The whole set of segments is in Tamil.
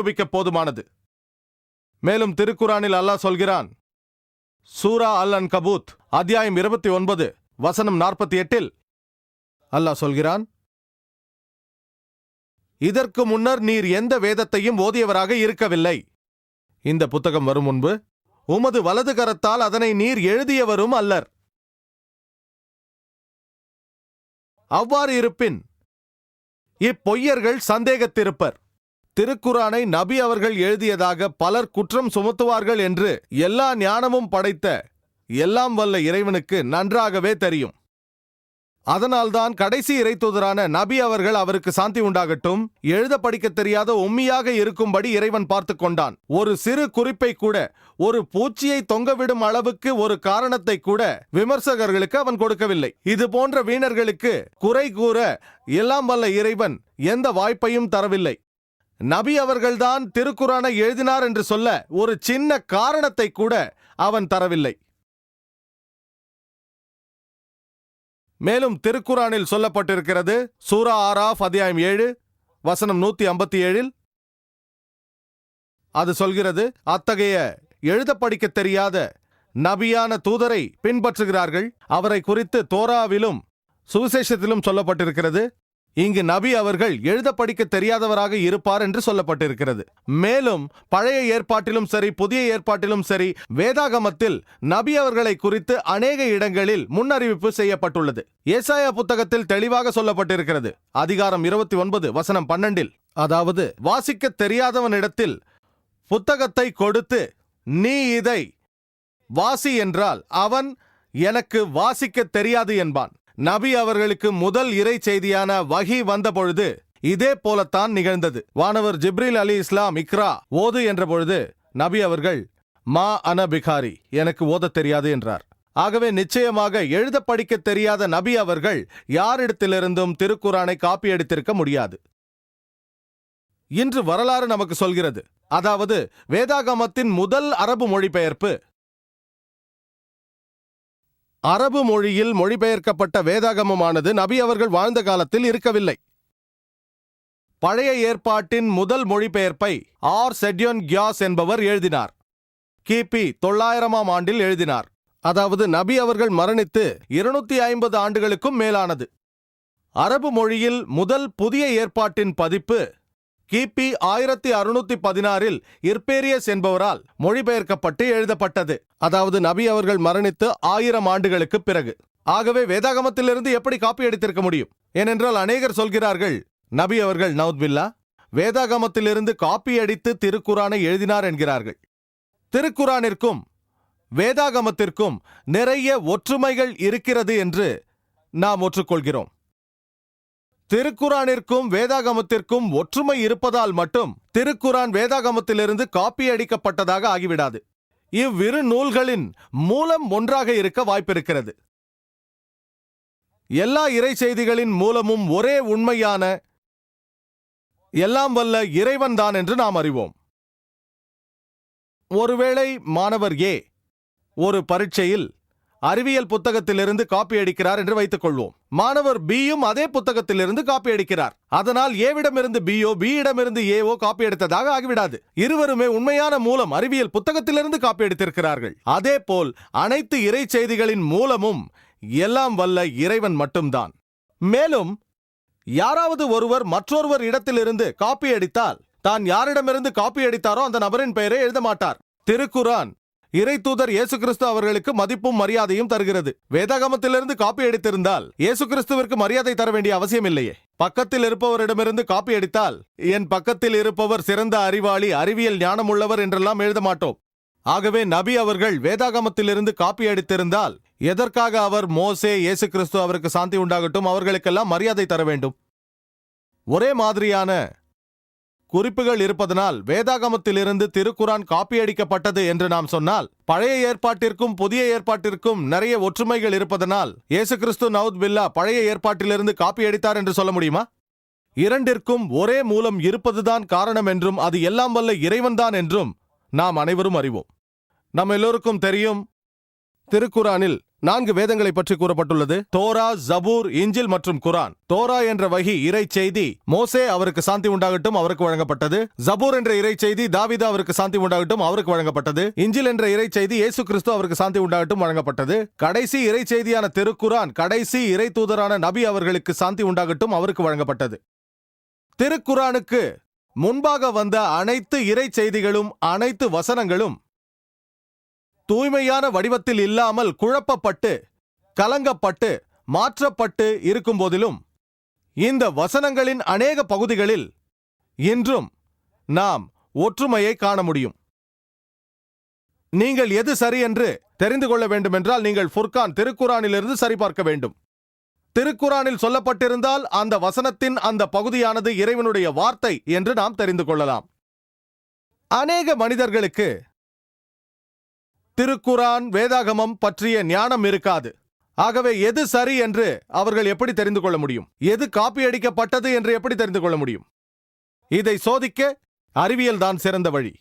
நிரூபிக்க போதுமானது. மேலும் திருக்குரானில் அல்லாஹ் சொல்கிறான் சூரா அல் அன் கபூத் அத்தியாயம் இருபத்தி ஒன்பது வசனம் நாற்பத்தி எட்டில் அல்லாஹ் சொல்கிறான் இதற்கு முன்னர் நீர் எந்த வேதத்தையும் ஓதியவராக இருக்கவில்லை. இந்த புத்தகம் வரும் முன்பு உமது வலது கரத்தால் அதனை நீர் எழுதியவரும் அல்லர். அவ்வாறு இருப்பின் இப்பொய்யர்கள் சந்தேகத்திருப்பர். திருக்குரானை நபி அவர்கள் எழுதியதாக பலர் குற்றம் சுமத்துவார்கள் என்று எல்லா ஞானமும் படைத்த எல்லாம் வல்ல இறைவனுக்கு நன்றாகவே தெரியும். அதனால்தான் கடைசி இறைத்தூதரான நபி அவர்கள் அவருக்கு சாந்தி உண்டாகட்டும். எழுத படிக்க தெரியாத உம்மியாக இருக்கும்படி இறைவன் பார்த்து கொண்டான். ஒரு சிறு குறிப்பை கூட ஒரு பூச்சியை தொங்கவிடும் அளவுக்கு ஒரு காரணத்தை கூட விமர்சகர்களுக்கு அவன் கொடுக்கவில்லை. இது போன்ற வீணர்களுக்கு குறை கூற எல்லாம் வல்ல இறைவன் எந்த வாய்ப்பையும் தரவில்லை. நபி அவர்கள்தான் திருக்குறானை எழுதினார் என்று சொல்ல ஒரு சின்ன காரணத்தை கூட அவன் தரவில்லை. மேலும் திருக்குறானில் சொல்லப்பட்டிருக்கிறது சூரா ஆராஃப் அத்தியாயம் ஏழு வசனம் நூத்தி ஐம்பத்தி ஏழில் அது சொல்கிறது அத்தகைய எழுத படிக்க தெரியாத நபியான தூதரை பின்பற்றுகிறார்கள். அவரை குறித்து தோராவிலும் சுவிசேஷத்திலும் சொல்லப்பட்டிருக்கிறது. இங்கு நபி அவர்கள் எழுத படிக்க தெரியாதவராக இருப்பார் என்று சொல்லப்பட்டிருக்கிறது. மேலும் பழைய ஏற்பாட்டிலும் சரி புதிய ஏற்பாட்டிலும் சரி வேதாகமத்தில் நபி அவர்களை குறித்து அநேக இடங்களில் முன்னறிவிப்பு செய்யப்பட்டுள்ளது. ஏசாயா புத்தகத்தில் தெளிவாக சொல்லப்பட்டிருக்கிறது. அதிகாரம் இருபத்தி ஒன்பது வசனம் பன்னெண்டில் அதாவது வாசிக்க தெரியாதவனிடத்தில் புத்தகத்தை கொடுத்து நீ இதை வாசி என்றால் அவன் எனக்கு வாசிக்க தெரியாது என்பான். நபி அவர்களுக்கு முதல் இறை செய்தியான வகி வந்தபொழுது இதே போலத்தான் நிகழ்ந்தது. வானவர் ஜிப்ரில் அலி இஸ்லாம் இக்ரா ஓது என்ற பொழுது நபி அவர்கள் மா அன பிகாரி எனக்கு ஓதத் தெரியாது என்றார். ஆகவே நிச்சயமாக எழுத படிக்க தெரியாத நபி அவர்கள் யாரிடத்திலிருந்தும் திருக்குரானை காப்பி எடுத்திருக்க முடியாது. இன்று வரலாறு நமக்கு சொல்கிறது. அதாவது வேதாகமத்தின் முதல் அரபு மொழிபெயர்ப்பு அரபு மொழியில் மொழிபெயர்க்கப்பட்ட வேதாகமமானது நபி அவர்கள் வாழ்ந்த காலத்தில் இருக்கவில்லை. பழைய ஏற்பாட்டின் முதல் மொழிபெயர்ப்பை ஆர். செட்யோன் கியாஸ் என்பவர் எழுதினார். கிபி தொள்ளாயிரமாம் ஆண்டில் எழுதினார். அதாவது நபி அவர்கள் மரணித்து இருநூத்தி ஐம்பது ஆண்டுகளுக்கும் மேலானது. அரபு மொழியில் முதல் புதிய ஏற்பாட்டின் பதிப்பு கிபி ஆயிரத்தி அறுநூத்தி பதினாறில் இர்பேரியஸ் என்பவரால் மொழிபெயர்க்கப்பட்டு எழுதப்பட்டது. அதாவது நபி அவர்கள் மரணித்து ஆயிரம் ஆண்டுகளுக்கு பிறகு. ஆகவே வேதாகமத்திலிருந்து எப்படி காப்பி அடித்திருக்க முடியும்? ஏனென்றால் அநேகர் சொல்கிறார்கள் நபி அவர்கள் நவுத்பில்லா வேதாகமத்திலிருந்து காப்பி அடித்து திருக்குரானை எழுதினார் என்கிறார்கள். திருக்குரானிற்கும் வேதாகமத்திற்கும் நிறைய ஒற்றுமைகள் இருக்கிறது என்று நாம் ஒற்றுக்கொள்கிறோம். திருக்குரானிற்கும் வேதாகமத்திற்கும் ஒற்றுமை இருப்பதால் மட்டும் திருக்குரான் வேதாகமத்திலிருந்து காப்பி அடிக்கப்பட்டதாக ஆகிவிடாது. இவ்விரு நூல்களின் மூலம் ஒன்றாக இருக்க வாய்ப்பிருக்கிறது. எல்லா இறை செய்திகளின் மூலமும் ஒரே உண்மையான எல்லாம் வல்ல இறைவன்தான் என்று நாம் அறிவோம். ஒருவேளை மாணவர் ஏ ஒரு பரீட்சையில் அறிவியல் புத்தகத்திலிருந்து காப்பி அடிக்கிறார் என்று வைத்துக் கொள்வோம். மாணவர் பியும் அதே புத்தகத்திலிருந்து காப்பி அடிக்கிறார். அதனால் ஏவிடமிருந்து பியோ பி இடமிருந்து ஏவோ காப்பி எடுத்ததாக ஆகிவிடாது. இருவருமே உண்மையான மூலம் அறிவியல் புத்தகத்திலிருந்து காப்பி எடுத்திருக்கிறார்கள். அதே போல் அனைத்து இறை செய்திகளின் மூலமும் எல்லாம் வல்ல இறைவன் மட்டும்தான். மேலும் யாராவது ஒருவர் மற்றொருவர் இடத்திலிருந்து காப்பி அடித்தால் தான் யாரிடமிருந்து காப்பி அடித்தாரோ அந்த நபரின் பெயரை எழுத மாட்டார். திருக்குரான் இறை தூதர் இயேசு கிறிஸ்து அவர்களுக்கு மதிப்பும் மரியாதையும் தருகிறது. வேதாகமத்திலிருந்து காப்பி அடித்திருந்தால் இயேசு கிறிஸ்துவிற்கு மரியாதை தர வேண்டிய அவசியம் இல்லையே பக்கத்தில் இருப்பவரிடமிருந்து காப்பி அடித்தால் என் பக்கத்தில் இருப்பவர் சிறந்த அறிவாளி அறிவியல் ஞானமுள்ளவர் என்றெல்லாம் எழுத மாட்டோம். ஆகவே நபி அவர்கள் வேதாகமத்திலிருந்து காப்பி அடித்திருந்தால் எதற்காக அவர் மோசே இயேசு கிறிஸ்து அவருக்கு சாந்தி உண்டாகட்டும் அவர்களுக்கெல்லாம் மரியாதை தர வேண்டும். ஒரே மாதிரியான குறிப்புகள் இருப்பதனால் வேதாகமத்திலிருந்து திருக்குரான் காப்பியடிக்கப்பட்டது என்று நாம் சொன்னால் பழைய ஏற்பாட்டிற்கும் புதிய ஏற்பாட்டிற்கும் நிறைய ஒற்றுமைகள் இருப்பதனால் இயேசு கிறிஸ்து நவுத் பில்லா பழைய ஏற்பாட்டிலிருந்து காப்பியடித்தார் என்று சொல்ல முடியுமா? இரண்டிற்கும் ஒரே மூலம் இருப்பதுதான் காரணம் என்றும் அது எல்லாம் வல்ல இறைவன்தான் என்றும் நாம் அனைவரும் அறிவோம். நம்ம எல்லோருக்கும் தெரியும் திருக்குரானில் நான்கு வேதங்களை பற்றி கூறப்பட்டுள்ளது. தோரா ஜபூர் இஞ்சில் மற்றும் குரான். தோரா என்ற வகி இறை செய்தி மோசே அவருக்கு சாந்தி உண்டாகட்டும் அவருக்கு வழங்கப்பட்டது. ஜபூர் என்ற இறை செய்தி தாவீது அவருக்கு சாந்தி உண்டாகட்டும் அவருக்கு வழங்கப்பட்டது. இஞ்சில் என்ற இறை செய்தி இயேசு கிறிஸ்து அவருக்கு சாந்தி உண்டாகட்டும் வழங்கப்பட்டது. கடைசி இறை செய்தியான திருக்குரான் கடைசி இறை தூதரான நபி அவர்களுக்கு சாந்தி உண்டாகட்டும் அவருக்கு வழங்கப்பட்டது. திருக்குரானுக்கு முன்பாக வந்த அனைத்து இறை செய்திகளும் அனைத்து வசனங்களும் தூய்மையான வடிவத்தில் இல்லாமல் குழப்பப்பட்டு கலங்கப்பட்டு மாற்றப்பட்டு இருக்கும்போதிலும் இந்த வசனங்களின் அநேக பகுதிகளில் இன்றும் நாம் ஒற்றுமையை காண முடியும். நீங்கள் எது சரி என்று தெரிந்து கொள்ள வேண்டுமென்றால் நீங்கள் ஃபுர்கான் திருக்குறானிலிருந்து சரிபார்க்க வேண்டும். திருக்குறானில் சொல்லப்பட்டிருந்தால் அந்த வசனத்தின் அந்த பகுதியானது இறைவனுடைய வார்த்தை என்று நாம் தெரிந்து கொள்ளலாம். அநேக மனிதர்களுக்கு திருக்குரான் வேதாகமம் பற்றிய ஞானம் இருக்காது. ஆகவே எது சரி என்று அவர்கள் எப்படி தெரிந்து கொள்ள முடியும்? எது காப்பி அடிக்கப்பட்டது என்று எப்படி தெரிந்து கொள்ள முடியும்? இதை சோதிக்க அறிவியல் தான் சிறந்த வழி.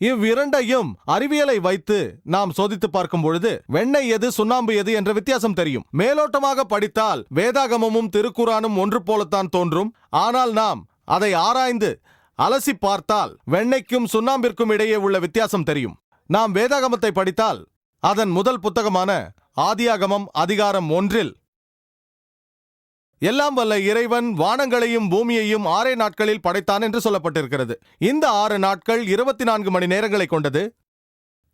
இவ்விரண்டையும் அறிவியலை வைத்து நாம் சோதித்து பார்க்கும் பொழுது வெண்ணெய் எது சுண்ணாம்பு எது என்ற வித்தியாசம் தெரியும். மேலோட்டமாக படித்தால் வேதாகமமும் திருக்குறானும் ஒன்று போலத்தான் தோன்றும். ஆனால் நாம் அதை ஆராய்ந்து அலசி பார்த்தால் வெண்ணெய்க்கும் சுண்ணாம்பிற்கும் இடையே உள்ள வித்தியாசம் தெரியும். நாம் வேதாகமத்தை படித்தால் அதன் முதல் புத்தகமான ஆதியாகமம் அதிகாரம் ஒன்றில் எல்லாம் வல்ல இறைவன் வானங்களையும் பூமியையும் ஆறே நாட்களில் படைத்தான் என்று சொல்லப்பட்டிருக்கிறது. இந்த ஆறு நாட்கள் இருபத்தி நான்கு மணி நேரங்களை கொண்டது.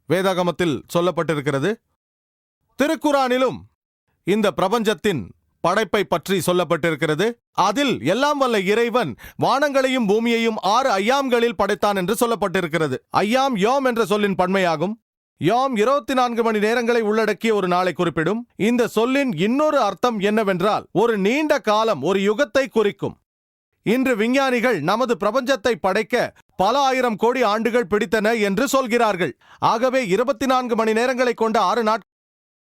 வேதாகமத்தில் சொல்லப்பட்டிருக்கிறது திருக்குறானிலும் இந்த பிரபஞ்சத்தின் படைப்பை பற்றி சொல்லப்பட்டிருக்கிறது. அதில் எல்லாம் வல்ல இறைவன் வானங்களையும் பூமியையும் ஆறு ஐயாம்களில் படைத்தான் என்று சொல்லப்பட்டிருக்கிறது. ஐயாம் யோம் என்ற சொல்லின் பன்மையாகும். யோம் இருபத்தி நான்கு மணி நேரங்களை உள்ளடக்கிய ஒரு நாளை குறிப்பிடும். இந்த சொல்லின் இன்னொரு அர்த்தம் என்னவென்றால் ஒரு நீண்ட காலம் ஒரு யுகத்தை குறிக்கும். இன்று விஞ்ஞானிகள் நமது பிரபஞ்சத்தை படைக்க பல ஆயிரம் கோடி ஆண்டுகள் பிடித்தன என்று சொல்கிறார்கள். ஆகவே இருபத்தி நான்கு மணி நேரங்களை கொண்ட ஆறு நாட்கள்